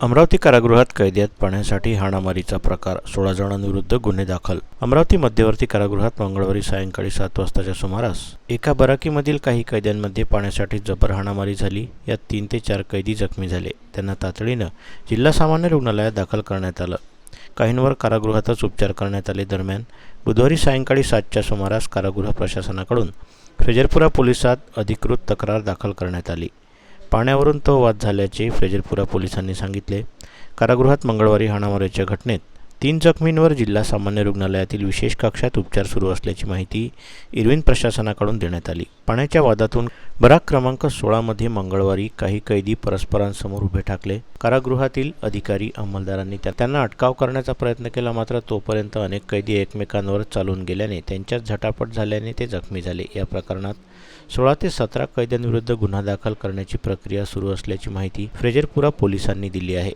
अमरावती कारागृहात कैद्यात पाण्यासाठी हाणामारीचा प्रकार सोळा जणांविरुद्ध गुन्हे दाखल. अमरावती मध्यवर्ती कारागृहात मंगळवारी सायंकाळी सात वाजताच्या सुमारास एका बराकीमधील काही कैद्यांमध्ये पाण्यासाठी जबर हाणामारी झाली. यात तीन ते चार कैदी जखमी झाले. त्यांना तातडीनं जिल्हा सामान्य रुग्णालयात दाखल करण्यात आलं. काहींवर कारागृहातच उपचार करण्यात आले दरम्यान बुधवारी सायंकाळी सातच्या सुमारास कारागृह प्रशासनाकडून फेजरपुरा पोलिसात अधिकृत तक्रार दाखल करण्यात आली. पाण्यावरून तो वाद झाल्याचे फ्रेजरपुरा पोलिसांनी सांगितले. कारागृहात मंगळवारी हाणामारीच्या घटनेत तीन जखमींवर जिल्हा सामान्य रुग्णालयातील विशेष कक्षात उपचार सुरू असल्याची माहिती इरविन प्रशासनाकडून देण्यात आली. पाण्याच्या वादातून बराक क्रमांक सोळामध्ये मंगळवारी काही कैदी परस्परांसमोर उभे ठाकले. कारागृहातील अधिकारी अंमलदारांनी त्या- त्यांना अटकाव करण्याचा प्रयत्न केला मात्र तोपर्यंत अनेक कैदी एकमेकांवर चालून गेल्याने त्यांच्यात झटापट झाल्याने ते जखमी झाले. या प्रकरणात सोळा ते सतरा कैद्यांविरुद्ध गुन्हा दाखल करण्याची प्रक्रिया सुरू असल्याची माहिती फ्रेजरपुरा पोलिसांनी दिली आहे.